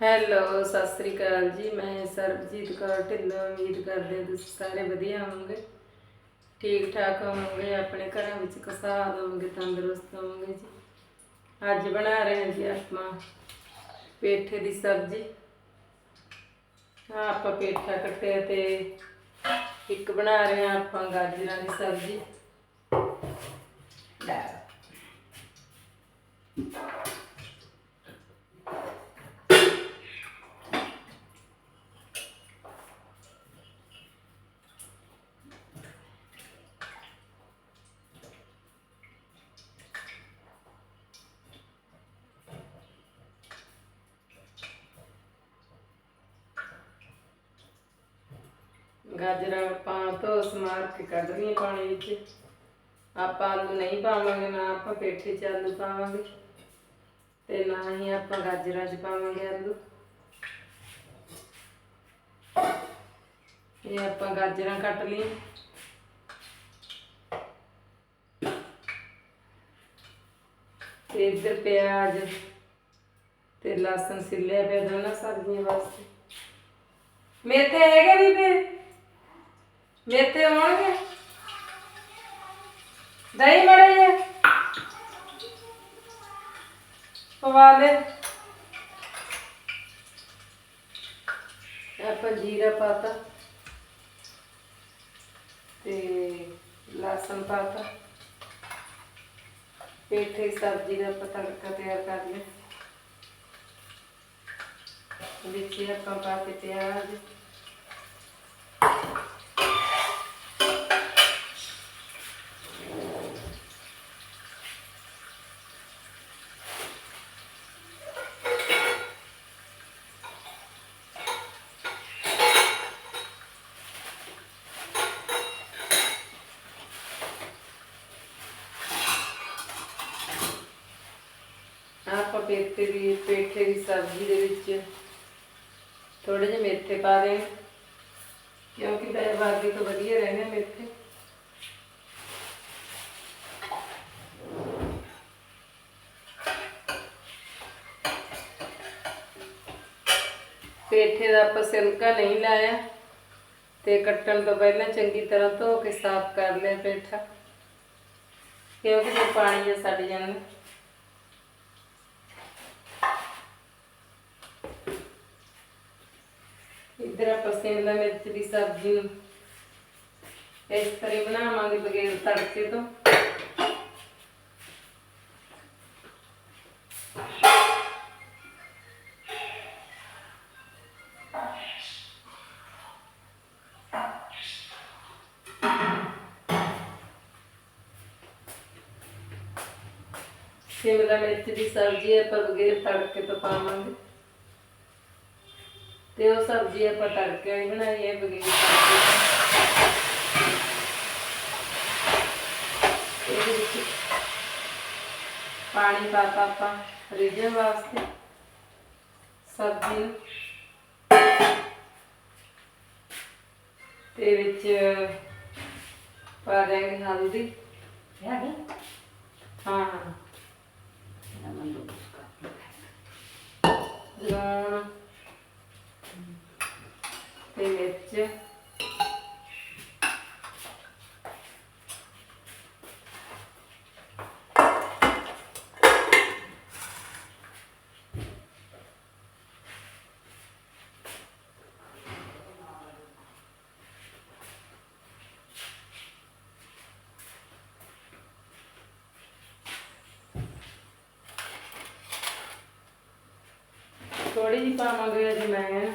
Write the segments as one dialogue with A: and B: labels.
A: Hello Sat Sri ਅਕਾਲ ਜੀ। ਮੈਂ ਸਰਬਜੀਤ ਕੌਰ ਢਿੱਲੋਂ, ਉਮੀਦ ਕਰਦੇ ਹਾਂ ਤੁਸੀਂ ਸਾਰੇ ਵਧੀਆ ਹੋਵੋਗੇ। ਠੀਕ ਠਾਕ ਹੋਵੋਗੇ, ਆਪਣੇ ਘਰਾਂ ਵਿੱਚ ਕਸਾਦ ਹੋਵੋਗੇ, ਤੰਦਰੁਸਤ ਹੋਵੋਗੇ ਜੀ। ਅੱਜ ਬਣਾ ਰਹੇ ਹਾਂ ਜੀ ਆਪਾਂ ਪੇਠੇ ਦੀ ਸਬਜ਼ੀ। ਆਹ ਆਪਾਂ ਪੇਠਾ ਕੱਟਿਆ ਤੇ ਇੱਕ ਬਣਾ ਰਹੇ ਹਾਂ ਆਪਾਂ ਗਾਜਰਾਂ ਦੀ ਸਬਜ਼ੀ। ਲੈ। ਗਾਜਰਾਂ ਆਪਾਂ ਧੋ ਸਮਾਰ ਕੇ ਕੱਢ ਲਈਆਂ ਪਾਣੀ ਵਿੱਚ। ਆਪਾਂ ਆਲੂ ਨਹੀਂ ਪਾਵਾਂਗੇ, ਨਾ ਆਪਾਂ ਪੇਠੇ 'ਚ ਆਲੂ ਪਾਵਾਂਗੇ ਤੇ ਨਾ ਹੀ ਆਪਾਂ ਗਾਜਰਾਂ 'ਚ ਪਾਵਾਂਗੇ ਆਲੂ। ਇਹ ਆਪਾਂ ਗਾਜਰਾਂ ਕੱਟ ਲਈਆਂ। ਤੇ ਇੱਧਰ ਪਿਆਜ਼ ਤੇ ਲਸਣ ਸਿੱਲਿਆ ਪਿਆ ਦੋਨਾਂ ਸਬਜ਼ੀਆਂ ਵਾਸਤੇ। ਮੇਥੇ ਹੈਗੇ ਵੀ ਫਿਰ? ਮੇਥੇ ਹੋਣਗੇ। ਦਹੀਂ ਬੜੇ ਜੇ ਪਵਾ ਦੇ। ਆਪਾਂ ਜੀਰਾ ਪਾਤਾ। ਤੇ ਲਸਣ ਪਾਤਾ। ਪੇਠੇ ਸਬਜ਼ੀ ਦਾ ਆਪਾਂ ਤੜਕਾ ਤਿਆਰ ਕਰ ਲਿਆ। ਵਿੱਚ ਆਪਾਂ ਪਾ ਕੇ ਪਿਆਜ਼ ਆਪਾਂ ਪੇਠੇ ਦੀ ਪੇਠੇ ਦੀ ਸਬਜ਼ੀ ਦੇ ਵਿੱਚ ਥੋੜੇ ਜਿਹੇ ਮੇਥੇ ਪਾ ਦੇ। ਕਿਉਂਕਿ ਡਾਇਬਾਟੀ ਤੋਂ ਵਧੀਆ ਰਹਿਣੇ ਮੇਥੇ। ਪੇਠੇ ਦਾ ਆਪਾਂ ਸਿਲਕਾ ਨਹੀਂ ਲਾਇਆ ਤੇ ਕੱਟਣ ਤੋਂ ਪਹਿਲਾਂ ਚੰਗੀ ਤਰ੍ਹਾਂ ਧੋ ਕੇ ਸਾਫ਼ ਕਰ ਲਿਆ ਪੇਠਾ। ਕਿਉਂਕਿ ਜੇ ਪਾਣੀ ਜਿਹਾ ਸੜ ਜਾਣਾ। ਇੱਧਰ ਆਪਾਂ ਸ਼ਿਮਲਾ ਮਿਰਚ ਦੀ ਸਬਜ਼ੀ ਨੂੰ। ਇਸ ਤਰ੍ਹਾਂ ਬਣਾਵਾਂਗੇ ਬਗੈਰ ਤੜਕੇ ਤੋਂ। ਸ਼ਿਮਲਾ ਮਿਰਚ ਦੀ ਸਬਜ਼ੀ ਆਪਾਂ ਬਗੈਰ ਤੜਕੇ ਤੋਂ ਪਾਵਾਂਗੇ। ਤੇ ਉਹ ਸਬਜ਼ੀ ਆਪਾਂ ਤੜਕੇ ਵਾਲੀ ਬਣਾਈ ਹੈ ਬਗੈਰ ਤੋਂ ਇਹਦੇ ਵਿੱਚ ਪਾਣੀ ਪਾਤਾ ਆਪਾਂ ਰਿਝਣ ਵਾਸਤੇ ਸਬਜ਼ੀ ਤੇ ਵਿੱਚ ਪਾ ਦੇਂਗੇ ਹਲਦੀ। ਹਾਂ। ਹਾਂ ਲੂਣ। ਤੇ ਮਿਰਚ ਥੋੜੀ ਜਿਹੀ ਪਾਵਾਂਗੇ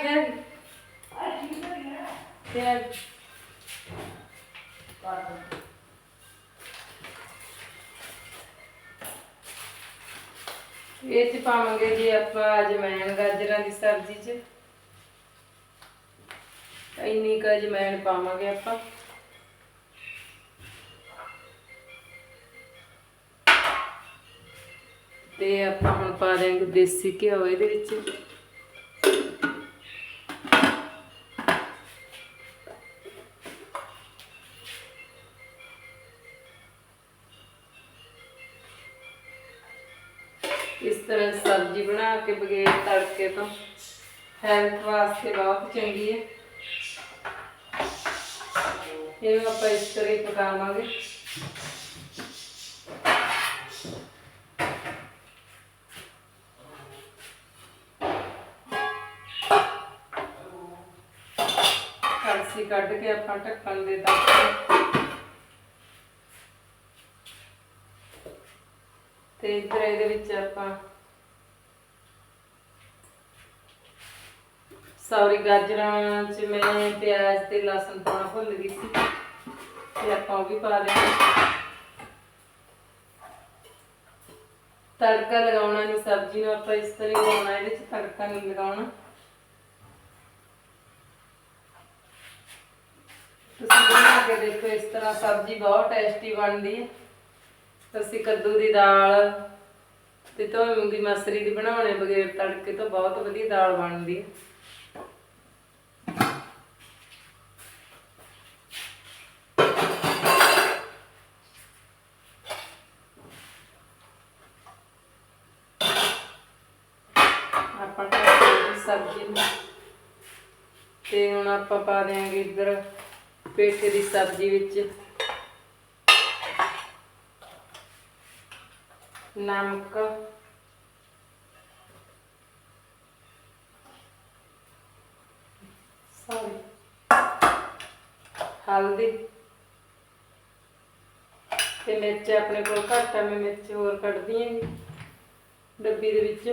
A: ਅਜੇ ਮੈਂ ਪਿਆਜ਼ ਇਹ ਚ ਪਾਵਾਂਗੇ ਜੀ ਆਪਾਂ ਅਜਮੈਨ ਗਾਜਰਾਂ ਦੀ ਸਬਜ਼ੀ ਚ। ਇੰਨੀ ਕੁ ਅਜਮੈਨ ਪਾਵਾਂਗੇ ਆਪਾਂ। ਤੇ ਆਪਾਂ ਹੁਣ ਪਾ ਦੇਵਾਂਗੇ ਦੇਸੀ ਘਿਓ ਇਹਦੇ ਵਿੱਚ। ਇਸ ਤਰ੍ਹਾਂ ਸਬਜ਼ੀ ਬਣਾ ਕੇ ਬਗੈਰ ਤੜਕੇ ਤੋਂ। ਹੈਲਥ ਵਾਸਤੇ ਬਹੁਤ ਚੰਗੀ ਹੈ। ਇਹਨੂੰ ਆਪਾਂ ਇਸ ਤਰ੍ਹਾਂ ਹੀ ਪਕਾਵਾਂਗੇ। ਕੜਛੀ ਕੱਢ ਕੇ ਆਪਾਂ ਢੱਕਣ ਦੇ ਦਾਂਗੇ ਤੇ ਇਧਰ ਇਹਦੇ ਵਿੱਚ ਆਪਾਂ ਸੌਰੀ ਗਾਜਰਾਂ ਚ ਮੈਂ ਪਿਆਜ਼ ਤੇ ਲਸਣ ਪਾਉਣਾ ਭੁੱਲ ਗਈ ਸੀ ਤੇ ਆਪਾਂ ਉਹ ਵੀ ਪਾ ਦੇਣਾ। ਤੜਕਾ ਲਗਾਉਣਾ ਨਹੀਂ, ਸਬਜ਼ੀ ਨੂੰ ਆਪਾਂ ਇਸ ਤਰ੍ਹਾਂ ਹੀ ਲਾਉਣਾ ਇਹਦੇ ਚ ਤੜਕਾ ਨਹੀਂ ਲਗਾਉਣਾ। ਤੁਸੀਂ ਬਣਾ ਕੇ ਦੇਖੋ, ਇਸ ਤਰ੍ਹਾਂ ਸਬਜ਼ੀ ਬਹੁਤ ਟੇਸਟੀ ਬਣਦੀ ਹੈ। ਅਸੀਂ ਕੱਦੂ ਦੀ ਦਾਲ ਤੇ ਧੋਈ ਮੂੰਗੀ ਮਸਰੀ ਦੀ ਬਣਾਉਣੇ ਬਗੈਰ ਤੜਕੇ ਤੋਂ ਬਹੁਤ ਵਧੀਆ ਦਾਲ ਬਣਦੀ ਹੈ। ਆਪਾਂ ਟਮਾਟਰ ਸਬਜ਼ੀ ਨੂੰ। ਤੇ ਹੁਣ ਆਪਾਂ ਪਾ ਦਿਆਂਗੇ ਇੱਧਰ ਪੇਠੇ ਦੀ ਸਬਜ਼ੀ ਵਿੱਚ। ਨਮਕ। ਸੌਰੀ ਹਲਦੀ। ਤੇ ਮਿਰਚ ਆਪਣੇ ਕੋਲ ਘੱਟ ਆ, ਮੈਂ ਮਿਰਚ ਹੋਰ ਕੱਢਦੀ ਹਾਂ ਡੱਬੀ ਦੇ ਵਿੱਚ।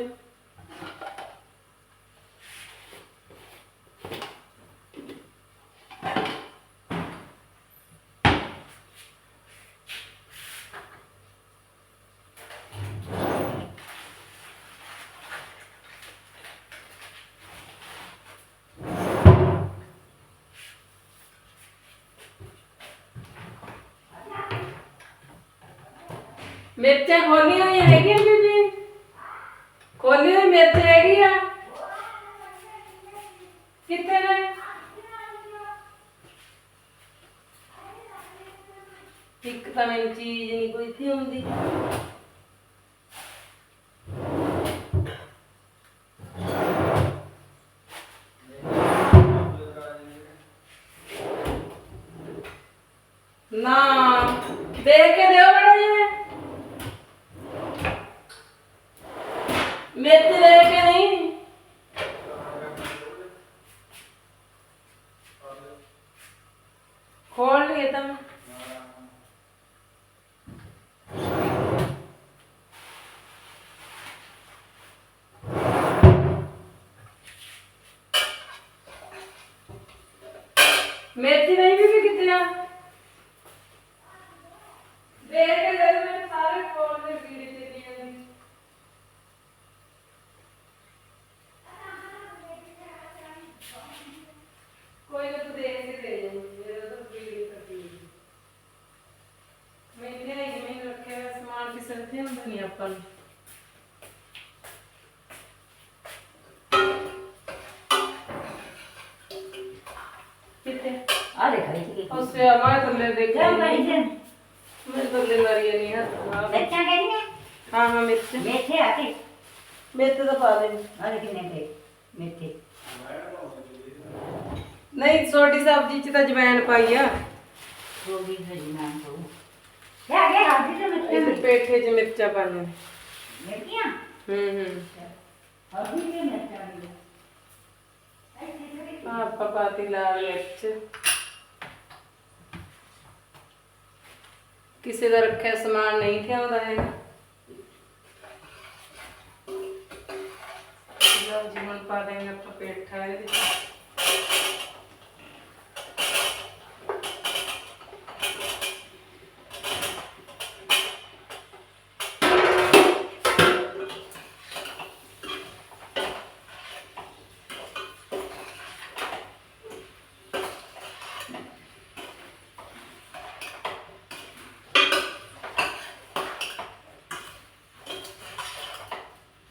A: ਮਿਰਚਾਂ ਖੋਲੀਆਂ ਹੋਈਆਂ ਹੈਗੀਆਂ ਬੀਬੀ ਖੋਲੀ ਹੋਈ ਮਿਰਚ ਹੈਗੀ ਆ? ਕਿੱਥੇ ਨੇ? ਇੱਕ ਤਾਂ ਮੈਨੂੰ ਚੀਜ਼ ਨਹੀਂ ਕੋਈ ਇੱਥੇ ਹੁੰਦੀ ਨਾ ਦੇਖ ਕੇ ਦਿਓ ਬੜਾ ਉਸੇ ਮੈਂ ਥੱਲੇ ਦੇਖਿਆ ਮੈਂ ਥੱਲੇ ਮਾਰੀ ਨਹੀਂ ਹੱਥ ਹਾਂ ਹਾਂ ਮਿਰਚ।
B: ਮੇਥੇ ਆ
A: ਪਾ ਦੇ।
B: ਆ ਪੇ ਮੇਥੇ।
A: ਨਹੀਂ ਛੋਟੀ ਸਬਜ਼ੀ ਚ ਤਾਂ ਜਵੈਨ ਪਾਈ ਆ। ਇਹ ਪੇਠੇ ਚ ਮਿਰਚਾਂ
B: ਮੇਥੀਆਂ
A: ਹੂੰ ਹੂੰ।
B: ਮੇਥਾ
A: ਆਹ ਆਪਾਂ ਪਾਤੀ ਲਾਲ ਮਿਰਚ। ਕਿਸੇ ਦਾ ਰੱਖਿਆ ਸਮਾਨ ਨਹੀਂ ਠਿਆਉਂਦਾ ਹੈਗਾ। ਲਓ ਜੀ, ਹੁਣ ਪਾ ਦੇਂਗੇ ਆਪਾਂ ਪੇਠਾ ਇਹਦੇ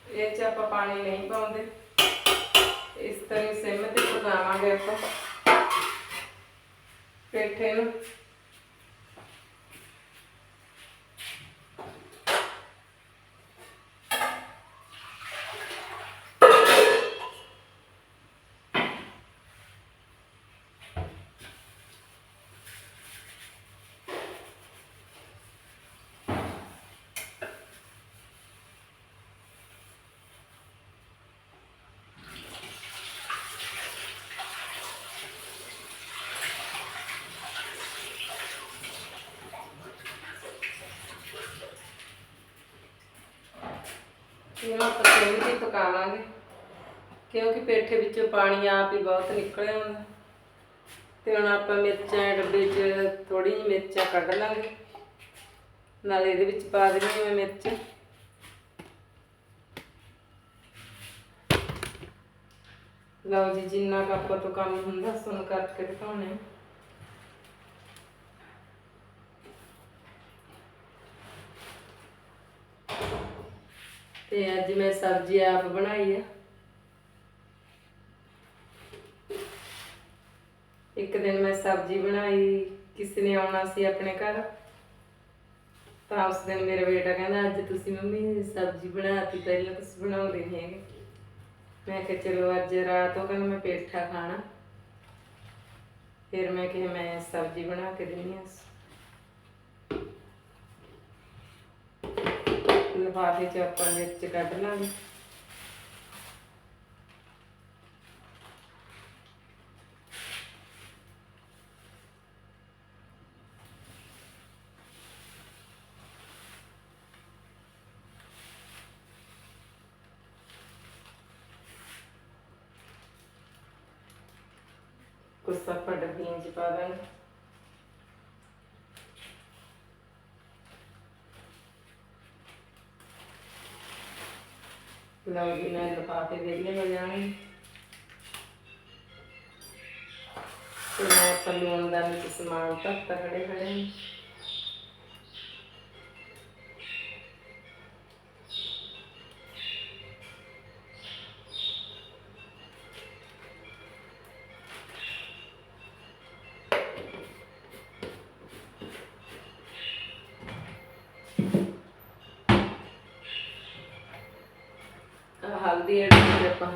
A: ਵਿੱਚ ਆਪਾਂ ਪਾਣੀ ਨਹੀਂ ਪਾਉਂਦੇ ਇਸ ਤਰ੍ਹਾਂ ਹੀ ਸਿਮ ਤੇ ਪਕਾਵਾਂਗੇ ਆਪਾਂ ਪੇਠੇ ਨੂੰ ਇਹਨੂੰ ਆਪਾਂ ਸਿਮ ਪਕਾਵਾਂਗੇ ਕਿਉਂਕਿ ਪੇਠੇ ਵਿੱਚੋਂ ਪਾਣੀ ਆਪ ਹੀ ਬਹੁਤ ਨਿਕਲਿਆ ਹੁੰਦਾ। ਤੇ ਹੁਣ ਆਪਾਂ ਮਿਰਚਾਂ ਡੱਬੇ 'ਚ ਥੋੜੀ ਜਿਹੀ ਮਿਰਚਾਂ ਕੱਢ ਲਾਂਗੇ। ਨਾਲ ਇਹਦੇ ਵਿੱਚ ਪਾ ਦੇਣੀ ਮੈਂ ਮਿਰਚ। ਲਓ ਜੀ, ਜਿੰਨਾ ਕੁ ਆਪਾਂ ਤੋਂ ਕੰਮ ਹੁੰਦਾ, ਸੁਣ ਕਰਕੇ ਦਿਖਾਉਣੇ ਤੇ ਅੱਜ ਮੈਂ ਸਬਜ਼ੀ ਆਪ ਬਣਾਈ ਆ। ਇੱਕ ਦਿਨ ਮੈਂ ਸਬਜ਼ੀ ਬਣਾਈ, ਕਿਸੇ ਨੇ ਆਉਣਾ ਸੀ ਆਪਣੇ ਘਰ। ਤਾਂ ਉਸ ਦਿਨ ਮੇਰਾ ਬੇਟਾ ਕਹਿੰਦਾ, ਅੱਜ ਤੁਸੀਂ ਮੰਮੀ ਸਬਜ਼ੀ ਬਣਾਤੀ, ਪਹਿਲਾਂ ਤੁਸੀਂ ਬਣਾਉਂਦੇ ਨਹੀਂ ਹੈਗੇ। ਮੈਂ ਕਿਹਾ, ਚਲੋ ਅੱਜ ਰਾਤ ਉਹ ਕਹਿੰਦਾ ਮੈਂ ਪੇਠਾ ਖਾਣਾ। ਫਿਰ ਮੈਂ ਕਿਹਾ, ਮੈਂ ਸਬਜ਼ੀ ਬਣਾ ਕੇ ਦਿੰਨੀ ਆ। ਲਿਫਾਫੇ ਚ ਆਪਾਂ ਮਿਰਚ ਕੱਢ ਲਾਂਗੇ ਕੁਛ ਆਪਾਂ ਡੱਬੀਆਂ ਚ ਪਾ ਦਾਂਗੇ ਲਓ ਜੀ ਮੈਂ ਲਿਫਾਫੇ ਵੇਲੇ ਹੋ ਜਾਣਗੇ ਤੇ ਮੈਂ ਆਪਾਂ ਲੂਣ ਦਾ ਵਿੱਚ ਸਮਾਨ ਤੱਕ ਖੜੇ ਖੜੇ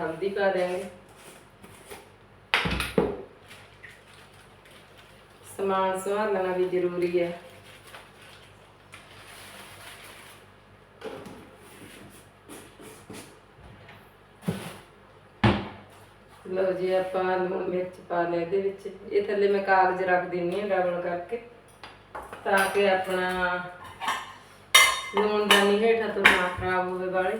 A: ਹਲਦੀ ਪਾ ਦੇਵਾਂਗੇ ਸਮਾਨ ਸੰਭਾਲਣਾ ਵੀ ਜ਼ਰੂਰੀ ਹੈ। ਲਓ ਜੀ, ਆਪਾਂ ਲੂਣ ਮਿਰਚ ਪਾ ਲਿਆ ਇਹਦੇ ਵਿੱਚ। ਇਹ ਥੱਲੇ ਮੈਂ ਕਾਗਜ਼ ਰੱਖ ਦਿੰਨੀ ਹਾਂ ਡਬਲ ਕਰਕੇ, ਤਾਂ ਕਿ ਆਪਣਾ ਲੂਣ ਦਾ ਨਹੀਂ ਹੇਠਾਂ ਤੋਂ ਨਾ ਖਰਾਬ ਹੋਵੇ ਵਾਲੇ।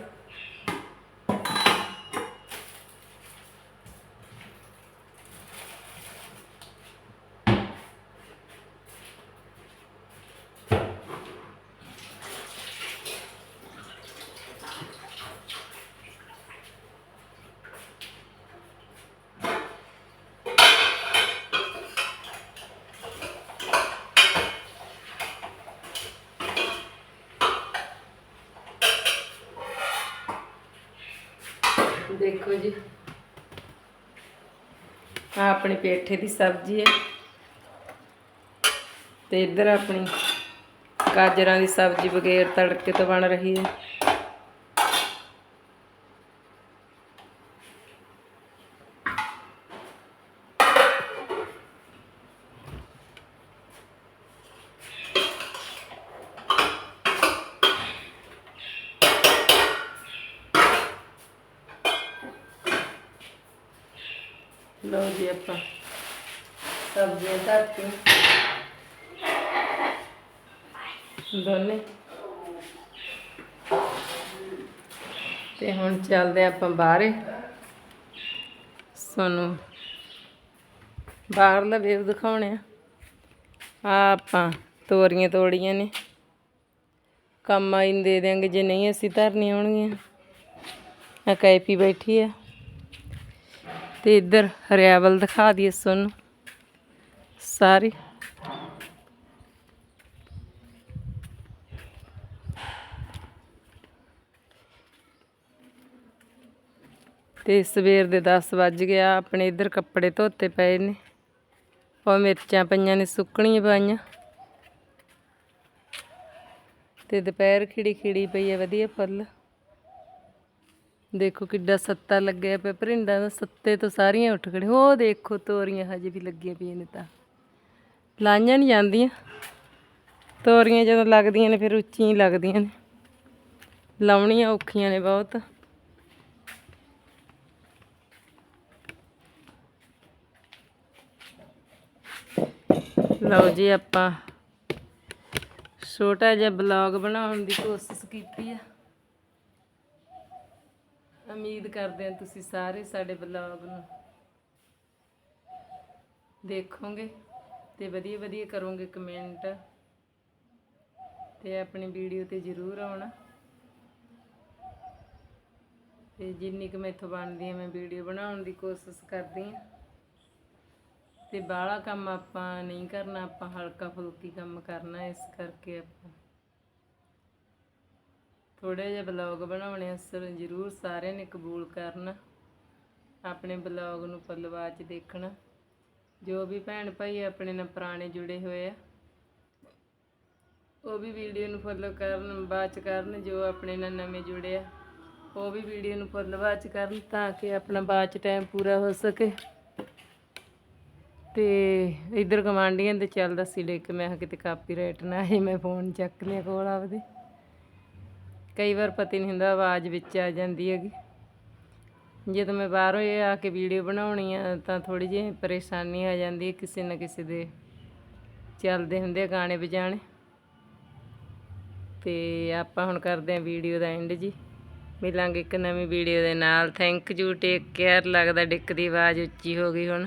A: ਦੇਖੋ ਜੀ। ਆ ਆਪਣੀ ਪੇਠੇ ਦੀ ਸਬਜ਼ੀ ਹੈ। ਤੇ ਇੱਧਰ ਆਪਣੀ ਗਾਜਰਾਂ ਦੀ ਸਬਜ਼ੀ ਬਗੈਰ ਤੜਕੇ ਤੋਂ ਬਣ ਰਹੀ ਹੈ। ਲਓ ਜੀ ਆਪਾਂ ਸਬਜ਼ੀਆਂ ਧਰਤੀ ਦੋਨੇ। ਤੇ ਹੁਣ ਚੱਲਦੇ ਆਪਾਂ ਬਾਹਰੇ। ਸਾਨੂੰ ਬਾਹਰਲਾ ਵੇਵ ਦਿਖਾਉਣੇ ਆ। ਆਪਾਂ ਤੋਰੀਆਂ ਤੋੜੀਆਂ ਨੇ। ਕੰਮ ਆਈ ਦੇ ਦਿਆਂਗੇ, ਜੇ ਨਹੀਂ ਅਸੀਂ ਧਰਨੀਆਂ ਹੋਣਗੀਆਂ। ਆ ਕੈਪੀ ਬੈਠੀ ਆ। ਤੇ ਇੱਧਰ ਹਰਿਆਵਲ ਦਿਖਾ ਦਈਏ ਤੁਹਾਨੂੰ ਸਾਰੀ। ਤੇ ਸਵੇਰ ਦੇ 10 ਵੱਜ ਗਿਆ, ਆਪਣੇ ਇੱਧਰ ਕੱਪੜੇ ਧੋਤੇ ਪਏ ਨੇ। ਉਹ ਮਿਰਚਾਂ ਪਈਆਂ ਨੇ, ਸੁੱਕਣੀਆਂ ਪਾਈਆਂ। ਤੇ ਦੁਪਹਿਰ ਖਿੜੀ ਖਿੜੀ ਪਈ ਹੈ ਵਧੀਆ ਫੁੱਲ। ਦੇਖੋ ਕਿੱਡਾ ਸੱਤਾ ਲੱਗਿਆ ਪਿਆ, ਭਰਿੰਡਾਂ ਦਾ ਸੱਤੇ ਤੋਂ ਸਾਰੀਆਂ ਉੱਠ ਖੜੇ ਉਹ ਦੇਖੋ ਤੋਰੀਆਂ ਹਜੇ ਵੀ ਲੱਗੀਆਂ ਪਈਆਂ ਨੇ ਤਾਂ। ਲਾਈਆਂ ਨਹੀਂ ਜਾਂਦੀਆਂ। ਤੋਰੀਆਂ ਜਦੋਂ ਲੱਗਦੀਆਂ ਨੇ ਫਿਰ ਉੱਚੀਆਂ ਲੱਗਦੀਆਂ ਨੇ। ਲਾਉਣੀਆਂ ਔਖੀਆਂ ਨੇ ਬਹੁਤ। ਲਓ ਜੀ ਆਪਾਂ ਛੋਟਾ ਜਿਹਾ ਬਲੌਗ ਬਣਾਉਣ ਦੀ ਕੋਸ਼ਿਸ਼ ਕੀਤੀ ਆ। ਉਮੀਦ ਕਰਦੇ ਹਾਂ ਤੁਸੀਂ ਸਾਰੇ ਸਾਡੇ ਬਲੌਗ ਨੂੰ ਦੇਖੋਗੇ ਤੇ ਵਧੀਆ ਵਧੀਆ ਕਰੋਗੇ ਕਮੈਂਟ ਤੇ ਆਪਣੀ ਵੀਡੀਓ ਤੇ ਜ਼ਰੂਰ ਆਉਣਾ। ਤੇ ਜਿੰਨੀ ਕੁ ਮੈਥੋਂ ਬਣਦੀ ਹੈ ਮੈਂ ਵੀਡੀਓ ਬਣਾਉਣ ਦੀ ਕੋਸ਼ਿਸ਼ ਕਰਦੀ ਹਾਂ ਤੇ ਬਾਹਲਾ ਕੰਮ ਆਪਾਂ ਨਹੀਂ ਕਰਨਾ, ਆਪਾਂ ਹਲਕਾ ਫੁਲਕੀ ਕੰਮ ਕਰਨਾ ਇਸ ਕਰਕੇ ਆਪਾਂ। ਥੋੜੇ ਜਿਹਾ ਬਲੌਗ ਬਣਾਉਣੇ ਅਸਰ ਜ਼ਰੂਰ ਸਾਰਿਆਂ ਨੇ ਕਬੂਲ ਕਰਨਾ। ਆਪਣੇ ਬਲੌਗ ਨੂੰ ਪੱਲਵਾ ਚ ਦੇਖਣਾ। ਜੋ ਵੀ ਭੈਣ ਭਾਈ ਆਪਣੇ ਨਾਲ ਪੁਰਾਣੇ ਜੁੜੇ ਹੋਏ ਆ, ਉਹ ਵੀ ਵੀਡੀਓ ਨੂੰ ਫੋਲੋ ਕਰਨ, ਬਾਅਦ ਚ ਕਰਨ, ਜੋ ਆਪਣੇ ਨਾਲ ਨਵੇਂ ਜੁੜੇ ਆ, ਉਹ ਵੀ ਵੀਡੀਓ ਨੂੰ ਫੋਲੋ ਬਾਅਦ ਚ ਕਰਨ, ਤਾਂ ਕਿ ਆਪਣਾ ਬਾਅਦ ਚ ਟਾਈਮ ਪੂਰਾ ਹੋ ਸਕੇ। ਤੇ ਇਧਰ ਕਮਾਂਡੀਆਂ ਦੇ ਚੱਲਦਾ ਸੀ ਲੈ ਕੇ ਮੈਂ ਕਿਹਾ ਕਿਤੇ ਕਾਪੀਰਾਈਟ ਨਾ ਆਏ, ਮੈਂ ਫੋਨ ਚੱਕ ਲਿਆ ਕੋਲ ਆਪਦੇ। ਕਈ ਵਾਰ ਪਤਾ ਨਹੀਂ ਹੁੰਦਾ ਆਵਾਜ਼ ਵਿੱਚ ਆ ਜਾਂਦੀ ਹੈਗੀ। ਜਦੋਂ ਮੈਂ ਬਾਹਰੋਂ ਇਹ ਆ ਕੇ ਵੀਡੀਓ ਬਣਾਉਣੀ ਆ ਤਾਂ ਥੋੜੀ ਜਿਹੀ ਪਰੇਸ਼ਾਨੀ ਆ ਜਾਂਦੀ ਹੈ ਕਿਸੇ ਨਾ ਕਿਸੇ ਦੇ ਚੱਲਦੇ ਹੁੰਦੇ ਆ ਗਾਣੇ ਵਜਾਣੇ ਤੇ ਆਪਾਂ ਹੁਣ ਕਰਦੇ ਆ ਵੀਡੀਓ ਦਾ ਐਂਡ ਜੀ। ਮਿਲਾਂਗੇ ਇੱਕ ਨਵੀਂ ਵੀਡੀਓ ਦੇ ਨਾਲ। ਥੈਂਕ ਯੂ ਟੇਕ ਕੇਅਰ ਲੱਗਦਾ ਡਿੱਕ ਦੀ ਆਵਾਜ਼ ਉੱਚੀ ਹੋ ਗਈ ਹੁਣ।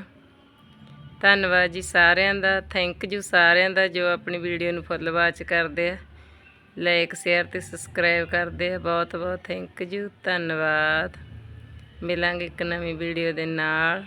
A: ਧੰਨਵਾਦ ਜੀ ਸਾਰਿਆਂ ਦਾ। ਥੈਂਕ ਯੂ ਸਾਰਿਆਂ ਦਾ ਜੋ ਆਪਣੀ ਵੀਡੀਓ ਨੂੰ ਫੁੱਲ ਵਾਚ ਕਰਦੇ ਆ। ਲਾਈਕ ਸ਼ੇਅਰ ਤੇ ਸਬਸਕ੍ਰਾਈਬ ਕਰਦੇ ਆ। ਬਹੁਤ ਬਹੁਤ ਥੈਂਕ ਯੂ ਧੰਨਵਾਦ। ਮਿਲਾਂਗੇ ਇੱਕ ਨਵੀਂ ਵੀਡੀਓ ਦੇ ਨਾਲ।